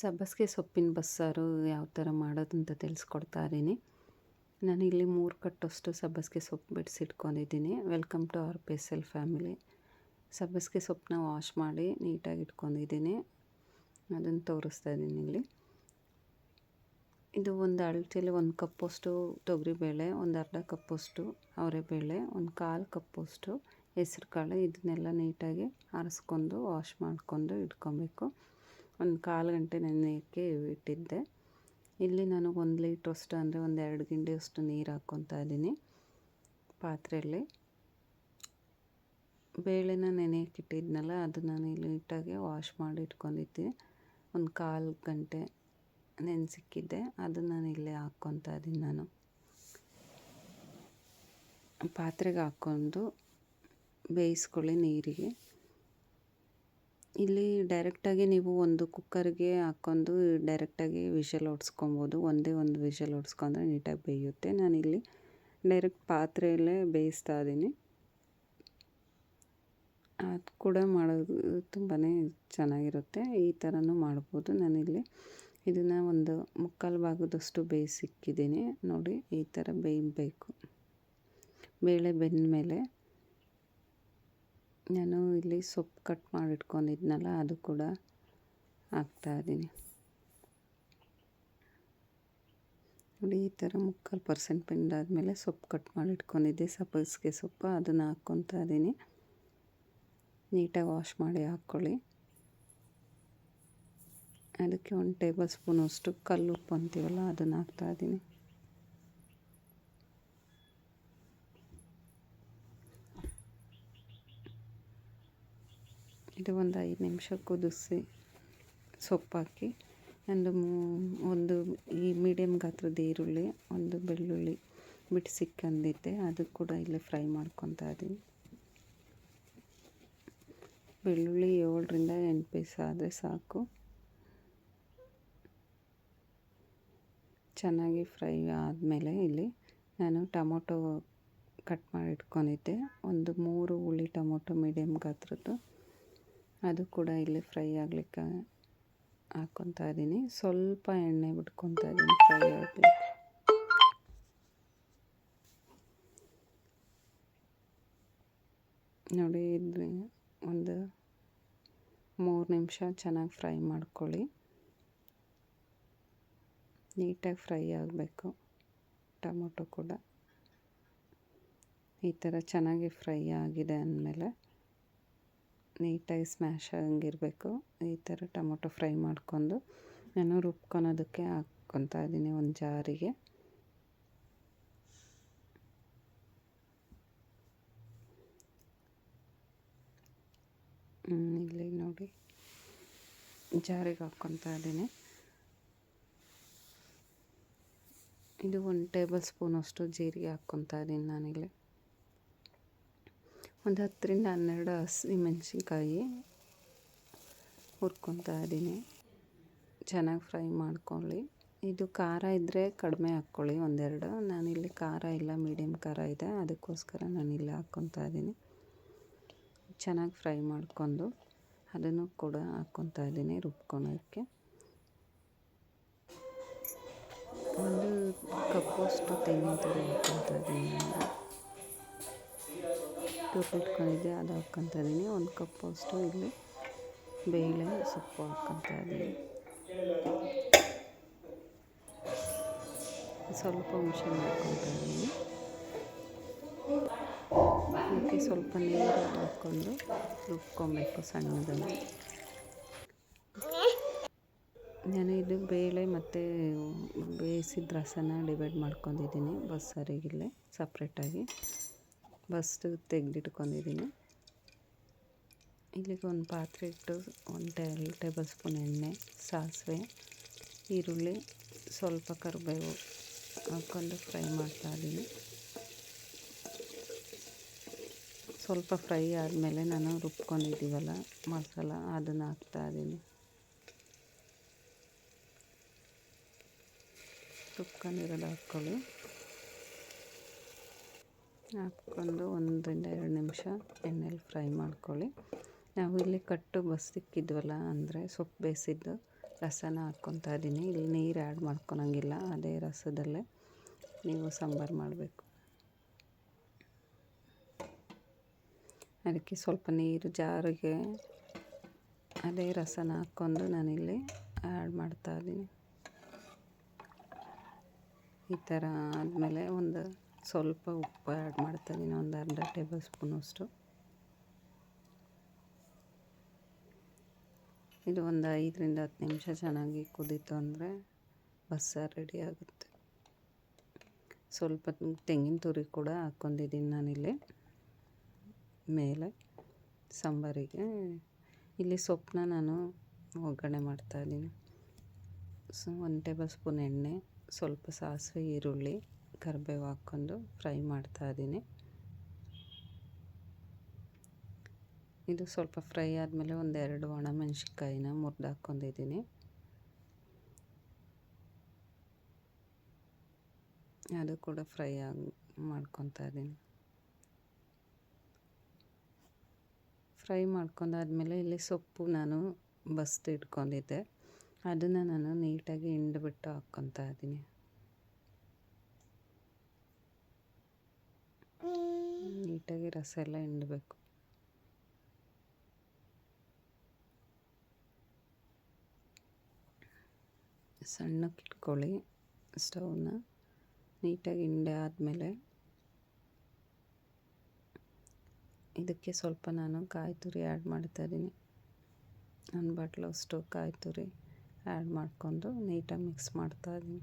ಸಬ್ಬಸಿಗೆ ಸೊಪ್ಪಿನ ಬಸ್ಸಾರು ಯಾವ ಥರ ಮಾಡೋದಂತ ತಿಳಿಸ್ಕೊಡ್ತಾ ಇದ್ದೀನಿ ಇಲ್ಲಿ ಮೂರು ಕಟ್ಟಷ್ಟು ಸಬ್ಬಸಿಗೆ ಸೊಪ್ಪು ಬಿಡಿಸಿಟ್ಕೊಂಡಿದ್ದೀನಿ welcome to our special family. ಸಬ್ಬಸಿಗೆ ಸೊಪ್ಪನ್ನ ವಾಶ್ ಮಾಡಿ ನೀಟಾಗಿ ಇಟ್ಕೊಂಡಿದ್ದೀನಿ. ಅದನ್ನು ತೋರಿಸ್ತಾ ಇದ್ದೀನಿ ಇಲ್ಲಿ. ಇದು ಒಂದು ಅಳತೆಯಲ್ಲಿ ಒಂದು ಕಪ್ಪಷ್ಟು ತೊಗರಿಬೇಳೆ, ಒಂದು ಅರ್ಧ ಕಪ್ಪಷ್ಟು ಅವರೆಬೇಳೆ, ಒಂದು ಕಾಲು ಕಪ್ಪಷ್ಟು ಹೆಸ್ರು ಕಾಳು ಇದನ್ನೆಲ್ಲ ನೀಟಾಗಿ ಆರಿಸ್ಕೊಂಡು ವಾಶ್ ಮಾಡಿಕೊಂಡು ಇಟ್ಕೊಬೇಕು. ಒಂದು ಕಾಲು ಗಂಟೆ ನೆನೆಯೋಕ್ಕೆ ಇಟ್ಟಿದ್ದೆ. ಇಲ್ಲಿ ನಾನು ಒಂದು ಲೀಟ್ರಷ್ಟು ಅಂದರೆ ಒಂದು ಎರಡು ಗಿಂಡಿಯಷ್ಟು ನೀರು ಹಾಕ್ಕೊತಾ ಇದ್ದೀನಿ ಪಾತ್ರೆಯಲ್ಲಿ. ಬೇಳೆನ ನೆನೆಯಕ್ಕೆ ಇಟ್ಟಿದ್ನಲ್ಲ ನಾನು ನೀಟಾಗಿ ವಾಶ್ ಮಾಡಿ ಇಟ್ಕೊಂಡಿದ್ದೀನಿ ಒಂದು ಕಾಲು ಗಂಟೆ ನೆನೆಸಿಕ್ಕಿದ್ದೆ ಅದು ನಾನು ಇಲ್ಲೇ ಹಾಕ್ಕೊತಾ ಇದ್ದೀನಿ ನಾನು. ಪಾತ್ರೆಗೆ ಹಾಕ್ಕೊಂಡು ಬೇಯಿಸ್ಕೊಳ್ಳಿ ನೀರಿಗೆ. ಇಲ್ಲಿ ಡೈರೆಕ್ಟಾಗಿ ನೀವು ಒಂದು ಕುಕ್ಕರ್ಗೆ ಹಾಕ್ಕೊಂಡು ಡೈರೆಕ್ಟಾಗಿ ವಿಷಲ್ ಹೊಡ್ಸ್ಕೊಬೋದು ಒಂದೇ ಒಂದು ವಿಷಲ್ ಹೊಡ್ಸ್ಕೊಂಡ್ರೆ ನೀಟಾಗಿ ಬೇಯುತ್ತೆ. ನಾನಿಲ್ಲಿ ಡೈರೆಕ್ಟ್ ಪಾತ್ರೆಯಲ್ಲೇ ಬೇಯಿಸ್ತಾ ಇದ್ದೀನಿ. ಅದು ಕೂಡ ಮಾಡೋದು ತುಂಬಾ ಚೆನ್ನಾಗಿರುತ್ತೆ. ಈ ಥರನೂ ಮಾಡ್ಬೋದು. ನಾನಿಲ್ಲಿ ಇದನ್ನು ಒಂದು ಮುಕ್ಕಾಲು ಭಾಗದಷ್ಟು ಬೇಯಿಸಿಕ್ಕಿದ್ದೀನಿ. ನೋಡಿ, ಈ ಥರ ಬೇಯಬೇಕು. ಬೇಳೆ ಬೆಂದ ಮೇಲೆ ನಾನು ಇಲ್ಲಿ ಸೊಪ್ಪು ಕಟ್ ಮಾಡಿ ಇಟ್ಕೊಂಡಿದ್ನಲ್ಲ ಅದು ಕೂಡ ಹಾಕ್ತಾಯಿದ್ದೀನಿ ನೋಡಿ, ಈ ಥರ ಮುಕ್ಕಾಲು ಪರ್ಸೆಂಟ್ ಬೆಂದಾದಮೇಲೆ ಸೊಪ್ಪು ಕಟ್ ಮಾಡಿ ಇಟ್ಕೊಂಡಿದ್ದೆ ಸಬ್ಬಸಿಗೆ ಸೊಪ್ಪು, ಅದನ್ನು ಹಾಕ್ಕೊತಾ ಇದ್ದೀನಿ. ನೀಟಾಗಿ ವಾಶ್ ಮಾಡಿ ಹಾಕ್ಕೊಳ್ಳಿ. ಅದಕ್ಕೆ ಒಂದು ಟೇಬಲ್ ಸ್ಪೂನಷ್ಟು ಕಲ್ಲು ಉಪ್ಪು ಅಂತೀವಲ್ಲ, ಅದನ್ನು ಹಾಕ್ತಾಯಿದ್ದೀನಿ ಇದು ಒಂದು ಐದು ನಿಮಿಷ ಕುದಿಸಿ ಸೊಪ್ಪಾಕಿ ಒಂದು ಒಂದು ಈ ಮೀಡಿಯಮ್ ಗಾತ್ರದ ಈರುಳ್ಳಿ, ಒಂದು ಬೆಳ್ಳುಳ್ಳಿ ಬಿಡಿಸಿಕ್ಕಂದಿದ್ದೆ ಅದು ಕೂಡ ಇಲ್ಲಿ ಫ್ರೈ ಮಾಡ್ಕೊತಾ ಇದ್ದೀನಿ. ಬೆಳ್ಳುಳ್ಳಿ ಏಳರಿಂದ ಎಂಟು ಪೀಸ್ ಆದರೆ ಸಾಕು. ಚೆನ್ನಾಗಿ ಫ್ರೈ ಆದಮೇಲೆ ಇಲ್ಲಿ ನಾನು ಟೊಮೊಟೊ ಕಟ್ ಮಾಡಿ ಇಟ್ಕೊಂಡಿದ್ದೆ. ಒಂದು ಮೂರು ಹುಳಿ ಟೊಮೊಟೊ ಮೀಡಿಯಮ್ ಗಾತ್ರದ್ದು. ಅದು ಕೂಡ ಇಲ್ಲಿ ಫ್ರೈ ಆಗಲಿಕ್ಕೆ ಹಾಕ್ಕೊತಾ ಇದ್ದೀನಿ. ಸ್ವಲ್ಪ ಎಣ್ಣೆ ಬಿಟ್ಕೊತಾ ಇದ್ದೀನಿ ಫ್ರೈ ಆಗಲಿ ನೋಡಿ, ಇದು ಒಂದು ಮೂರು ನಿಮಿಷ ಚೆನ್ನಾಗಿ ಫ್ರೈ ಮಾಡ್ಕೊಳ್ಳಿ. ನೀಟಾಗಿ ಫ್ರೈ ಆಗಬೇಕು. ಟೊಮೊಟೊ ಕೂಡ ಈ ಥರ ಚೆನ್ನಾಗಿ ಫ್ರೈ ಆಗಿದೆ ಅಂದಮೇಲೆ ನೀಟಾಗಿ ಸ್ಮ್ಯಾಶ್ ಆಗಂಗಿರಬೇಕು. ಈ ಥರ ಟೊಮೊಟೊ ಫ್ರೈ ಮಾಡ್ಕೊಂಡು ನಾನು ರುಬ್ಕೊಳೋದಕ್ಕೆ ಹಾಕ್ಕೊತಾ ಇದ್ದೀನಿ ಒಂದು ಜಾರಿಗೆ. ಇಲ್ಲಿ ನೋಡಿ. ಜಾರಿಗೆ ಹಾಕ್ಕೊತಾ ಇದ್ದೀನಿ. ಇದು ಒಂದು ಟೇಬಲ್ ಸ್ಪೂನಷ್ಟು ಜೀರಿಗೆ ಹಾಕ್ಕೊತಾ ಇದ್ದೀನಿ ನಾನಿಲ್ಲಿ. ಒಂದು ಹತ್ತರಿಂದ ಹನ್ನೆರಡು ಹಸಿ ಮೆಣಸಿನ್ಕಾಯಿ ಹುರ್ಕೊತಾ ಇದ್ದೀನಿ. ಚೆನ್ನಾಗಿ ಫ್ರೈ ಮಾಡ್ಕೊಳ್ಳಿ. ಇದು ಖಾರ ಇದ್ದರೆ ಕಡಿಮೆ ಹಾಕ್ಕೊಳ್ಳಿ, ಒಂದೆರಡು. ನಾನಿಲ್ಲಿ ಖಾರ ಇಲ್ಲ ಮೀಡಿಯಮ್ ಖಾರ ಇದೆ, ಅದಕ್ಕೋಸ್ಕರ ನಾನು ಇಲ್ಲಿ ಹಾಕ್ಕೊತಾ ಇದ್ದೀನಿ. ಚೆನ್ನಾಗಿ ಫ್ರೈ ಮಾಡ್ಕೊಂಡು ಅದನ್ನು ಕೂಡ ಹಾಕ್ಕೊತಾ ಇದ್ದೀನಿ ರುಬ್ಕೊಳೋಕ್ಕೆ. ಒಂದು ಕಪ್ಪಷ್ಟು ತೆಂಗಿನ ತುರಿ ಹಾಕ್ಕೊತಾ ಇದ್ದೀನಿ ನಾನು ಇಟ್ಕೊಂಡಿದ್ದೆ ಅದು ಹಾಕ್ಕೊಂತ ಇದ್ದೀನಿ. ಒಂದು ಕಪ್ಪಷ್ಟು ಇಲ್ಲಿ ಬೇಳೆ ಸೊಪ್ಪು ಹಾಕ್ಕೊತಾ ಇದ್ದೀನಿ. ಸ್ವಲ್ಪ ಹುಣಸೆ ಹಾಕ್ಕೊತಾ ಇದ್ದೀನಿ. ಅದಕ್ಕೆ ಸ್ವಲ್ಪ ನೀರು ಹಾಕ್ಕೊಂಡು ರುಬ್ಕೊಬೇಕು ಸಣ್ಣದನ್ನು. ನಾನು ಇದು ಬೇಳೆ ಮತ್ತು ಬೇಯಿಸಿದ ರಸನ ಡಿವೈಡ್ ಮಾಡ್ಕೊಂಡಿದ್ದೀನಿ ಬಸ್ಸಾರಿಗಿಲ್ಲೇ ಸಪ್ರೇಟಾಗಿ. ಬಸ್ತು ತೆಗೆದಿಟ್ಕೊಂಡಿದ್ದೀನಿ. ಇಲ್ಲಿಗೆ ಒಂದು ಪಾತ್ರೆ ಇಟ್ಟು ಒಂದು ಟೇಲ್ ಟೇಬಲ್ ಸ್ಪೂನ್ ಎಣ್ಣೆ, ಸಾಸಿವೆ, ಈರುಳ್ಳಿ, ಸ್ವಲ್ಪ ಕರಿಬೇವು ಹಾಕ್ಕೊಂಡು ಫ್ರೈ ಮಾಡ್ತಾ ಇದ್ದೀನಿ. ಸ್ವಲ್ಪ ಫ್ರೈ ಆದಮೇಲೆ ನಾನು ರುಬ್ಕೊಂಡಿದ್ದೀವಲ್ಲ ಮಸಾಲ, ಅದನ್ನು ಹಾಕ್ತಾಯಿದ್ದೀನಿ ರುಬ್ಕೊಂಡಿರೋದು ಹಾಕ್ಕೊಳ್ಳಿ. ಹಾಕ್ಕೊಂಡು ಒಂದರಿಂದ ಎರಡು ನಿಮಿಷ ಎಣ್ಣೆಲಿ ಫ್ರೈ ಮಾಡ್ಕೊಳ್ಳಿ. ನಾವು ಇಲ್ಲಿ ಕಟ್ಟು ಬಸ್ಸಿಕ್ಕಿದ್ವಲ್ಲ, ಅಂದರೆ ಸೊಪ್ಪು ಬೇಯಿಸಿದ್ದು ರಸನ ಹಾಕ್ಕೊತಾ ಇದ್ದೀನಿ. ಇಲ್ಲಿ ನೀರು ಆ್ಯಡ್ ಮಾಡ್ಕೊಳಂಗಿಲ್ಲ, ಅದೇ ರಸದಲ್ಲೇ ನೀವು ಸಾಂಬಾರು ಮಾಡಬೇಕು. ಅದಕ್ಕೆ ಸ್ವಲ್ಪ ನೀರು ಜಾರಿಗೆ ಅದೇ ರಸನ ಹಾಕ್ಕೊಂಡು ನಾನಿಲ್ಲಿ ಆ್ಯಡ್ ಮಾಡ್ತಾ ಇದ್ದೀನಿ. ಈ ಥರ ಆದಮೇಲೆ ಒಂದು ಸ್ವಲ್ಪ ಉಪ್ಪು ಆ್ಯಡ್ ಮಾಡ್ತಾ ಇದ್ದೀನಿ ಒಂದು ಅರ್ಧ ಟೇಬಲ್ ಸ್ಪೂನಷ್ಟು ಇದು ಒಂದು ಐದರಿಂದ ಹತ್ತು ನಿಮಿಷ ಚೆನ್ನಾಗಿ ಕುದೀತು ಅಂದರೆ ಬಸ್ಸಾರು ರೆಡಿ ಆಗುತ್ತೆ. ಸ್ವಲ್ಪ ತೆಂಗಿನ ತುರಿ ಕೂಡ ಹಾಕ್ಕೊಂಡಿದ್ದೀನಿ ನಾನಿಲ್ಲಿ. ಮೇಲೆ ಸಾಂಬಾರಿಗೆ. ಇಲ್ಲಿ ಸೊಪ್ಪನ್ನ ನಾನು ಒಗ್ಗರಣೆ ಮಾಡ್ತಾಯಿದ್ದೀನಿ ಸೊ, ಒಂದು ಟೇಬಲ್ ಸ್ಪೂನ್ ಎಣ್ಣೆ, ಸ್ವಲ್ಪ ಸಾಸಿವೆ, ಈರುಳ್ಳಿ. ಕರಿಬೇವು ಹಾಕ್ಕೊಂಡು ಫ್ರೈ ಮಾಡ್ತಾಯಿದ್ದೀನಿ ಇದು ಸ್ವಲ್ಪ ಫ್ರೈ ಆದಮೇಲೆ ಒಂದೆರಡು ಒಣಮೆಣ್ಸಿನ್ಕಾಯಿನ ಮುರಿದು ಹಾಕ್ಕೊಂಡಿದ್ದೀನಿ. ಅದು ಕೂಡ ಫ್ರೈ ಆಗಿ ಮಾಡ್ಕೊತಾ ಇದ್ದೀನಿ. ಫ್ರೈ ಮಾಡ್ಕೊಂಡಾದಮೇಲೆ ಇಲ್ಲಿ ಸೊಪ್ಪು ನಾನು ಬಸ್ದು ಇಟ್ಕೊಂಡಿದ್ದೆ ಅದನ್ನು ನಾನು ನೀಟಾಗಿ ಹಿಂಡ್ಬಿಟ್ಟು ಹಾಕ್ಕೊತಾ ಇದ್ದೀನಿ. ನೀಟಾಗಿ ರಸ ಎಲ್ಲ ಹಿಂಡಬೇಕು. ಸಣ್ಣಕ್ಕೆ ಇಟ್ಕೊಳ್ಳಿ ಸ್ಟವ್ನ. ನೀಟಾಗಿ ಹಿಂಡೆ ಆದಮೇಲೆ ಇದಕ್ಕೆ ಸ್ವಲ್ಪ ನಾನು ಕಾಯಿ ತುರಿ ಆ್ಯಡ್ ಮಾಡ್ತಾಯಿದ್ದೀನಿ ಒಂದು ಬಾಟ್ಲು ಅಷ್ಟು ಕಾಯಿ ತುರಿ ಆ್ಯಡ್ ಮಾಡಿಕೊಂಡು ನೀಟಾಗಿ ಮಿಕ್ಸ್ ಮಾಡ್ತಾಯಿದ್ದೀನಿ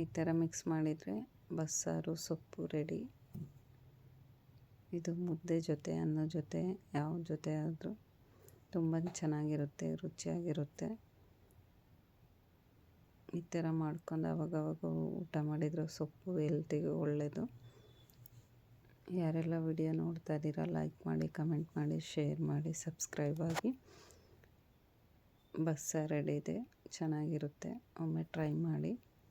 ಈ ಥರ ಮಿಕ್ಸ್ ಮಾಡಿದರೆ ಬಸ್ಸಾರು, ಸೊಪ್ಪು ರೆಡಿ. ಇದು ಮುದ್ದೆ ಜೊತೆ, ಅನ್ನ ಜೊತೆ, ಯಾವ ಜೊತೆ ಆದರೂ ತುಂಬ ಚೆನ್ನಾಗಿರುತ್ತೆ, ರುಚಿಯಾಗಿರುತ್ತೆ. ಈ ಥರ ಮಾಡ್ಕೊಂಡು ಅವಾಗವಾಗ ಊಟ ಮಾಡಿದರೆ ಸೊಪ್ಪು ಹೆಲ್ತಿಗೆ ಒಳ್ಳೆಯದು ಯಾರೆಲ್ಲ ವಿಡಿಯೋ ನೋಡ್ತಾ ಇದ್ದೀರಾ ಲೈಕ್ ಮಾಡಿ, ಕಮೆಂಟ್ ಮಾಡಿ, ಶೇರ್ ಮಾಡಿ, ಸಬ್ಸ್ಕ್ರೈಬ್ ಆಗಿ. ಬಸ್ಸಾರು ರೆಡಿ ಇದೆ, ಚೆನ್ನಾಗಿರುತ್ತೆ. ಒಮ್ಮೆ ಟ್ರೈ ಮಾಡಿ.